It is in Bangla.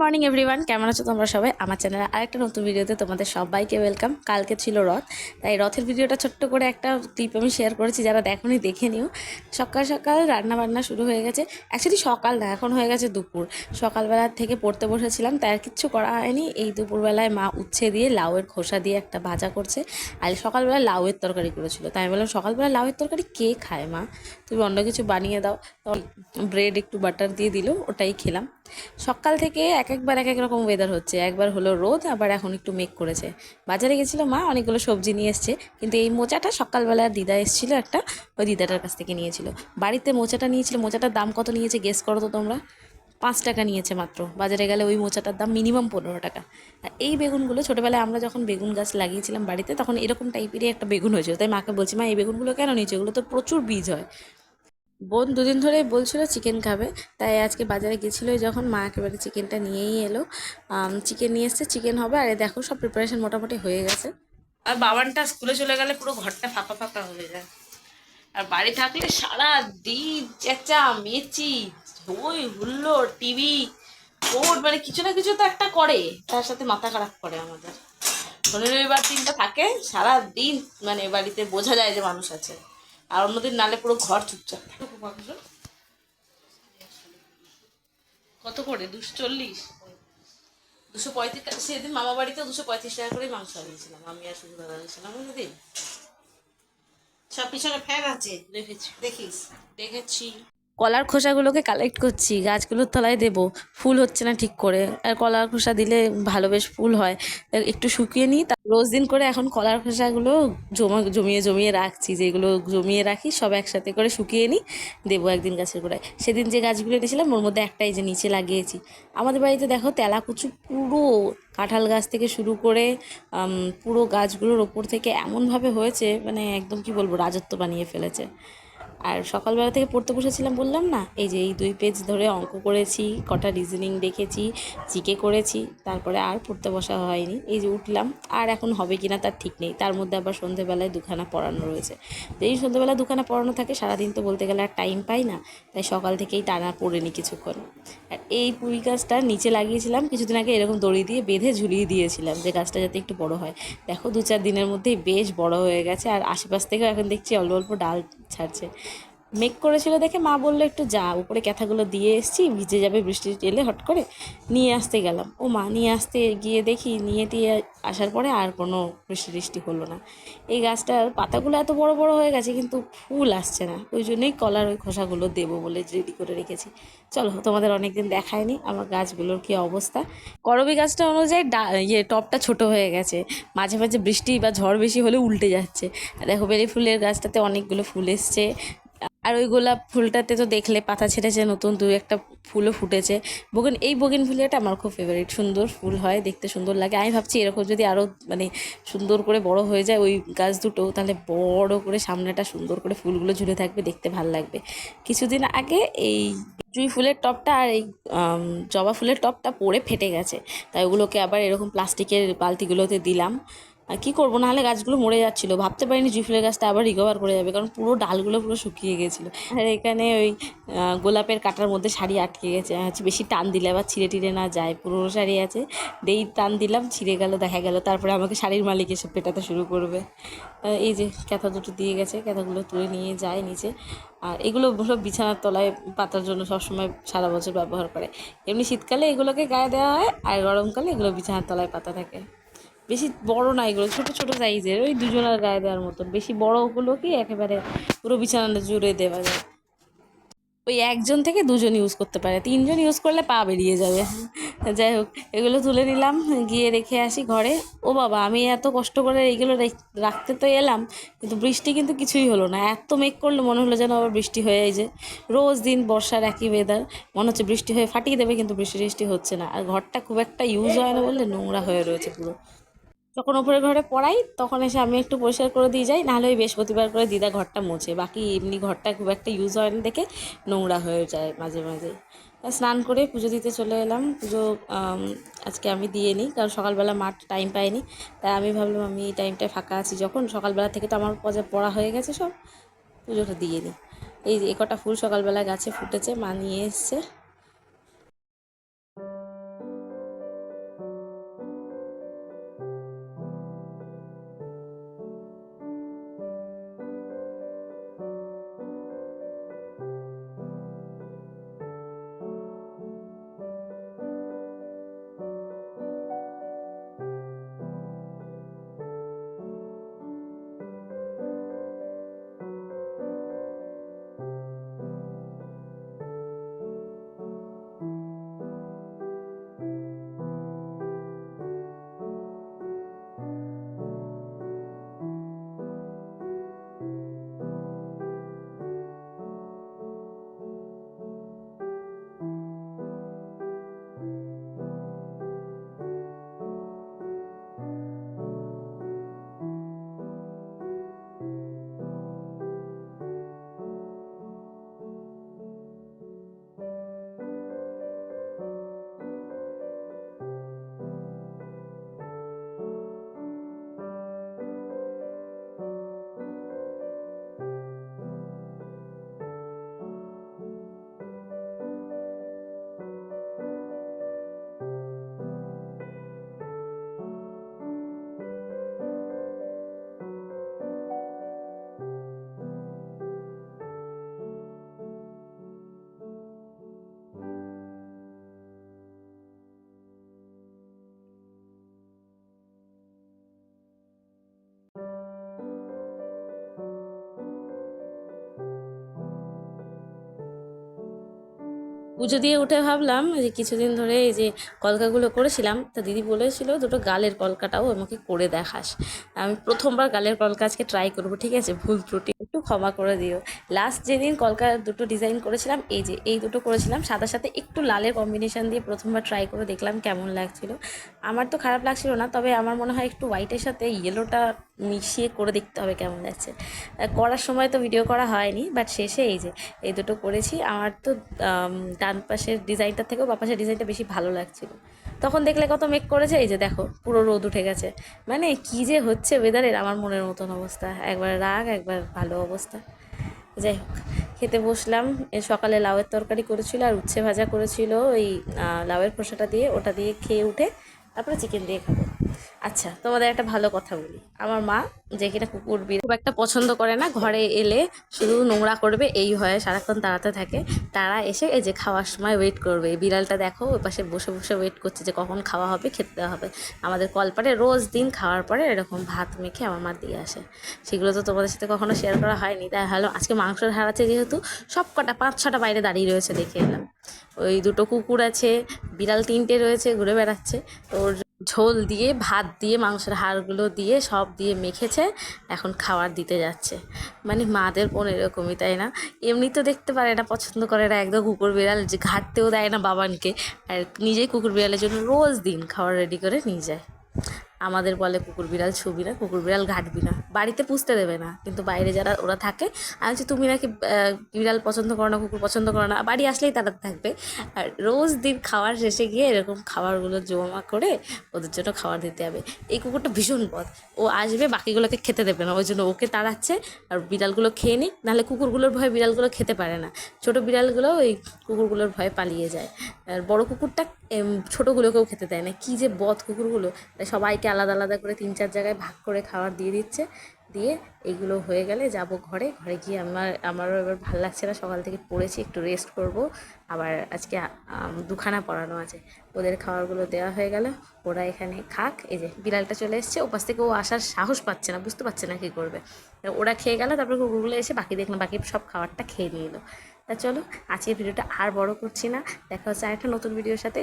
মর্নিং এভরিওয়ান, কেমন আছো তোমরা সবাই? আমার চ্যানেলে আরেকটা নতুন ভিডিওতে তোমাদের সবাইকে ওয়েলকাম। কালকে ছিল রথ, তাই রথের ভিডিওটা ছোট্ট করে একটা ক্লিপ আমি শেয়ার করেছি, যারা দেখোনি দেখে নিও। সকাল সকাল রান্না বান্না শুরু হয়ে গেছে অ্যাকচুয়ালি সকাল না, এখন হয়ে গেছে দুপুর। সকালবেলা থেকে পড়তে বসেছিলাম, তাই আর কিচ্ছু করা হয়নি। এই দুপুরবেলায় মা উচ্ছে দিয়ে লাউয়ের খোসা দিয়ে একটা ভাজা করছে, আর সকালবেলা লাউয়ের তরকারি করেছিল। তাই আমি বললাম, সকালবেলা লাউয়ের তরকারি কে খায় মা? তুমি অন্য কিছু বানিয়ে দাও। ব্রেড একটু বাটার দিয়ে দিল, ওটাই খেলাম। সকাল থেকে এক একবার এক এক রকম ওয়েদার হচ্ছে। একবার হলো রোদ, আবার এখন একটু মেঘ করেছে। বাজারে গেছিল মা, অনেকগুলো সবজি নিয়ে এসছে। কিন্তু এই মোচাটা সকালবেলা দিদা এসেছিল একটা, ওই দিদাটার কাছ থেকে নিয়েছিল। বাড়িতে মোচাটা নিয়েছিল, মোচাটার দাম কত নিয়েছে গেস করো তো তোমরা? পাঁচ টাকা নিয়েছে মাত্র। বাজারে গেলে ওই মোচাটার দাম মিনিমাম পনেরো টাকা। আর এই বেগুনগুলো ছোটোবেলায় আমরা যখন বেগুন গাছ লাগিয়েছিলাম বাড়িতে, তখন এরকম টাইপেরই একটা বেগুন হয়েছিল। তাই মাকে বলছি, মা, এই বেগুনগুলো কেন নিয়েছে? এগুলো তো প্রচুর বীজ হয়। বোন দুদিন ধরেই বলছিল চিকেন খাবে। তাই আজকে বাজারে গেছিল যখন মা একেবারে চিকেনটা নিয়েই এলো। চিকেন নিয়ে এসছে চিকেন হবে। আর দেখো, সব প্রিপারেশন মোটামুটি হয়ে গেছে। আর বাবানটা স্কুলে চলে গেলে পুরো ঘরটা ফাঁকা ফাঁকা হয়ে যায়। আর বাড়ি থাকলে সারা দিন চেঁচা মেচি হই হুল্লো, টিভি ওর মানে কিছু না কিছু তো একটা করে। তার সাথে মাথা খারাপ করে আমাদের। শনি রবিবার দিনটা থাকে সারা দিন মানে বাড়িতে বোঝা যায় যে মানুষ আছে। আর অন্যদিন নালে পুরো ঘর চুপচাপ কত করে? দুশো চল্লিশ? দুশো পঁয়ত্রিশ সেদিন মামা বাড়িতে দুশো পঁয়ত্রিশ টাকা করেই মাংস আনিয়েছিলাম। আমি আর শুধু দাদা গেছিলাম সেদিন সব পিছনে ফ্যান আছে। দেখেছি। দেখিস। দেখেছি। কলার খোসাগুলোকে কালেক্ট করছি। গাছগুলোর তলায় দেবো। ফুল হচ্ছে না ঠিক করে। আর কলার খোসা দিলে ভালো বেশ ফুল হয়। একটু শুকিয়ে নিই রোজ দিন করে এখন কলার খোসাগুলো জমা জমিয়ে জমিয়ে রাখছি, যেগুলো জমিয়ে রাখি সব একসাথে করে শুকিয়ে নিই, দেবো একদিন গাছের গোড়ায়। সেদিন যে গাছগুলো এনেছিলাম, ওর মধ্যে একটাই যে নিচে লাগিয়েছি। আমাদের বাড়িতে দেখো তেলাকুচু পুরো কাঁঠাল গাছ থেকে শুরু করে পুরো গাছগুলোর ওপর থেকে এমনভাবে হয়েছে মানে একদম কি বলব, রাজত্ব বানিয়ে ফেলেছে। আর সকালবেলা থেকে পড়তে বসেছিলাম, বললাম না, এই যে এই দুই পেজ ধরে অঙ্ক করেছি, কটা রিজনিং দেখেছি, জিকে করেছি, তারপরে আর পড়তে বসা হয়নি। এই যে উঠলাম, আর এখন হবে কি না তার ঠিক নেই। তার মধ্যে আবার সন্ধেবেলায় দুখানা পড়ানো রয়েছে। যেই সন্ধেবেলা দুখানা পড়ানো থাকে, সারাদিন তো বলতে গেলে আর টাইম পাই না, তাই সকাল থেকেই টানা পড়ে নি কিছুক্ষণ। আর এই পুঁই গাছটা নিচে লাগিয়েছিলাম। কিছুদিন আগে এরকম দড়ি দিয়ে বেঁধে ঝুলিয়ে দিয়েছিলাম যে গাছটা যাতে একটু বড় হয়। দেখো, দু চার দিনের মধ্যেই বেশ বড় হয়ে গেছে। আর আশেপাশ থেকেও এখন দেখছি অল্প অল্প ডাল ছাড়ছে। মেঘ করেছিল দেখে মা বলল, একটু যা, উপরে ক্যাথাগুলো দিয়ে এসছি, ভিজে যাবে বৃষ্টি এলে হট করে নিয়ে আসতে গেলাম। ও মা, নিয়ে আসতে গিয়ে দেখি, নিয়ে দিয়ে আসার পরে আর কোনো বৃষ্টি টিষ্টি হলো না। এই গাছটার পাতাগুলো এত বড় বড় হয়ে গেছে, কিন্তু ফুল আসছে না। ওই জন্যই কলার ওই খোসাগুলো দেবো বলে রেডি করে রেখেছি। চলো, তোমাদের অনেকদিন দেখায়নি আমার গাছগুলোর কী অবস্থা। করবি গাছটা অনুযায়ী ডা ইয়ে টপটা ছোট হয়ে গেছে। মাঝে মাঝে বৃষ্টি বা ঝড় বেশি হলে উল্টে যাচ্ছে। দেখো, বেলি ফুলের গাছটাতে অনেকগুলো ফুল এসছে। আর ওই গোলাপ ফুলটাতে তো দেখলে পাতা ছেড়েছে, নতুন দু একটা ফুলও ফুটেছে। বগেন, এই বগেন ফুলিয়াটা আমার খুব ফেভারিট সুন্দর ফুল হয়, দেখতে সুন্দর লাগে। আমি ভাবছি এরকম যদি আরও মানে সুন্দর করে বড় হয়ে যায় ওই গাছ দুটো, তাহলে বড় করে সামনেটা সুন্দর করে ফুলগুলো ঝুলে থাকবে, দেখতে ভালো লাগবে। কিছুদিন আগে এই জুই ফুলের টপটা আর এই জবা ফুলের টপটা পড়ে ফেটে গেছে। তাই ওগুলোকে আবার এরকম প্লাস্টিকের বালতিগুলোতে দিলাম। আর কী করব? নাহলে গাছগুলো মরে যাচ্ছিল। ভাবতে পারিনি জুই ফুলের গাছটা আবার রিকভার করে যাবে, কারণ পুরো ডালগুলো পুরো শুকিয়ে গেছিল। আর এখানে ওই গোলাপের কাটার মধ্যে শাড়ি আটকে গেছে। হচ্ছে বেশি টান দিলে আবার ছিঁড়ে টিড়ে না যায়। পুরোনো শাড়ি আছে, দেই টান দিলাম, ছিঁড়ে গেল, দেখা গেল। তারপরে আমাকে শাড়ির মালিক এসে পেটাতে শুরু করবে। এই যে ক্যাথা দুটো দিয়ে গেছে, ক্যাথাগুলো তুলে নিয়ে যায় নিচে। আর এগুলো হলো বিছানার তলায় পাতার জন্য সবসময় সারা বছর ব্যবহার করে। এমনি শীতকালে এগুলোকে গায়ে দেওয়া হয়, আর গরমকালে এগুলো বিছানার তলায় পাতা থাকে। বেশি বড় না এগুলো, ছোটো ছোটো সাইজের ওই দুজনের গায়ে দেওয়ার মতন। বেশি বড়গুলো কি একেবারে পুরো বিছানাটা জুড়ে দেওয়া যায়। ওই একজন থেকে দুজন ইউজ করতে পারে, তিনজন ইউজ করলে পা বেরিয়ে যাবে। যাই হোক, এগুলো তুলে নিলাম, গিয়ে রেখে আসি ঘরে। ও বাবা, আমি এত কষ্ট করে এইগুলো রেখ- রাখতে তো এলাম, কিন্তু বৃষ্টি কিন্তু কিছুই হলো না। এত মেঘ করলে মনে হলো যেন আবার বৃষ্টি হয়ে যে রোজ দিন বর্ষার একই ওয়েদার মনে হচ্ছে বৃষ্টি হয়ে ফাটিয়ে দেবে, কিন্তু বৃষ্টি টিষ্টি হচ্ছে না। আর ঘরটা খুব একটা ইউজ হয় না বললে নোংরা হয়ে রয়েছে পুরো। যখন ওপরে ঘরে পড়াই, তখন এসে আমি একটু পরিষ্কার করে দিয়ে যাই, নাহলে ওই বৃহস্পতিবার করে দিদা ঘরটা মোছে। বাকি এমনি ঘরটা খুব একটা ইউজ হয় না দেখে নোংরা হয়ে যায় মাঝে মাঝে। স্নান করে পুজো দিতে চলে এলাম। পুজো আজকে আমি দিয়ে নিই, কারণ সকালবেলা মাঠ টাইম পাইনি। তাই আমি ভাবলাম আমি এই টাইমটায় ফাঁকা আছি। যখন সকালবেলা থেকে তো আমার পড়া হয়ে গেছে সব, পুজোটা দিয়ে নিই। এই যে কটা ফুল সকালবেলা গাছে ফুটেছে, মা নিয়ে এসছে। পুজো দিয়ে উঠে ভাবলাম যে কিছুদিন ধরে এই যে কলকাগুলো করেছিলাম, তা দিদি বলেছিল দুটো গালের কলকাটাও আমাকে করে দেখাস। আমি প্রথমবার গালের কলকা আজকে ট্রাই করব, ঠিক আছে? ভুল ত্রুটি। একটু ক্ষমা করে দিও। লাস্ট যেদিন কলকা দুটো ডিজাইন করেছিলাম, এই যে, এই দুটো করেছিলাম সাদার সাথে একটু লালের কম্বিনেশন দিয়ে প্রথমবার ট্রাই করে দেখলাম কেমন লাগছিল। আমার তো খারাপ লাগছিল না, তবে আমার মনে হয় একটু হোয়াইটের সাথে ইয়েলোটা মিশিয়ে করে দেখতে হবে কেমন লাগছে। করার সময় তো ভিডিও করা হয়নি বাট শেষে এই যে, এই দুটো করেছি। আমার তো ডান পাশের ডিজাইনটার থেকেও বা পাশের ডিজাইনটা বেশি ভালো লাগছিল। তখন দেখলে কত মেক করেছে, এই যে দেখো, পুরো রোদ উঠে গেছে। মানে কি যে হচ্ছে ওয়েদারের আমার মনের মতন অবস্থা। একবার রাগ, একবার ভালো অবস্থা। যাই হোক, খেতে বসলাম। সকালে লাউয়ের তরকারি করেছিল আর উচ্ছে ভাজা করেছিল ওই লাউয়ের খোসাটা দিয়ে, ওটা দিয়ে খেয়ে উঠে তারপরে চিকেন দিয়ে খাব। আচ্ছা তোমাদের একটা ভালো কথা বলি। আমার মা যে কিনা কুকুর বিড়াল খুব একটা পছন্দ করে না, ঘরে এলে শুধু নোংরা করবে, এই হয়, সারাক্ষণ তাড়াতে থাকে। তারা এসে এই যে খাওয়ার সময় ওয়েট করবে। বিড়ালটা দেখো, ওই পাশে বসে বসে ওয়েট করছে যে কখন খাওয়া হবে, খেতে হবে। আমাদের কলপারে রোজ দিন খাওয়ার পরে এরকম ভাত মেখে আমার মা দিয়ে আসে। সেগুলো তো তোমাদের সাথে কখনো শেয়ার করা হয়নি। তাই হ্যালো আজকে মাংসের হার আছে যেহেতু সব কটা পাঁচ, ছটা বাইরে দাঁড়িয়ে রয়েছে দেখে এলাম। ওই দুটো কুকুর আছে, বিড়াল তিনটে রয়েছে, ঘুরে বেড়াচ্ছে। ওর ঝোল দিয়ে, ভাত দিয়ে, মাংসের হাড়গুলো দিয়ে সব দিয়ে মেখেছে, এখন খাবার দিতে যাচ্ছে। মানে মাদের বোন এরকমই, তাই না? এমনি তো দেখতে পারে না, পছন্দ করে না, একদম কুকুর বিড়াল যে ঘাটতেও দেয় না বাবানকে। আর নিজেই কুকুর বিড়ালের জন্য রোজ দিন খাবার রেডি করে নিয়ে যায়। আমাদের বলে কুকুর বিড়াল ছবি না, কুকুর বিড়াল ঘাটবি না। বাড়িতে পুষতে দেবে না, কিন্তু বাইরে যারা ওরা থাকে, আমি বলছি, তুমি নাকি বিড়াল পছন্দ করো না, কুকুর পছন্দ করো না? বাড়ি আসলেই তারা থাকবে। আর রোজ দিন খাওয়ার শেষে গিয়ে এরকম খাবারগুলো জমা করে ওদের জন্য খাবার দিতে হবে। এই কুকুরটা ভীষণ পথ ও আসবে, বাকিগুলোকে খেতে দেবে না। ওই জন্য ওকে তাড়াচ্ছে আর বিড়ালগুলো খেয়ে নিক। নাহলে কুকুরগুলোর ভয়ে বিড়ালগুলো খেতে পারে না। ছোটো বিড়ালগুলো ওই কুকুরগুলোর ভয়ে পালিয়ে যায়। আর বড় কুকুরটা ছোটোগুলোকেও খেতে দেয় না। কী যে বধ কুকুরগুলো। তাই সবাইকে আলাদা আলাদা করে তিন চার জায়গায় ভাগ করে খাবার দিয়ে দিচ্ছে। দিয়ে এইগুলো হয়ে গেলে যাব ঘরে। ঘরে গিয়ে আমার, আমারও এবার ভালো লাগছে না। সকাল থেকে পড়েছি, একটু রেস্ট করব। আবার আজকে দুখানা পড়ানো আছে। ওদের খাবারগুলো দেওয়া হয়ে গেল। ওরা এখানে খাক। এই যে বিড়ালটা চলে এসছে। ওপাশ থেকে ও আসার সাহস পাচ্ছে না। বুঝতে পারছে না কী করবে। ওরা খেয়ে গেল। তারপরে কুকুরগুলো এসে বাকি দেখলাম। বাকি সব খাবারটা খেয়ে নিয়ে এলো তা চলো, আজকের ভিডিওটা আর বড় করছি না। দেখা হচ্ছে আরেকটা নতুন ভিডিওর সাথে।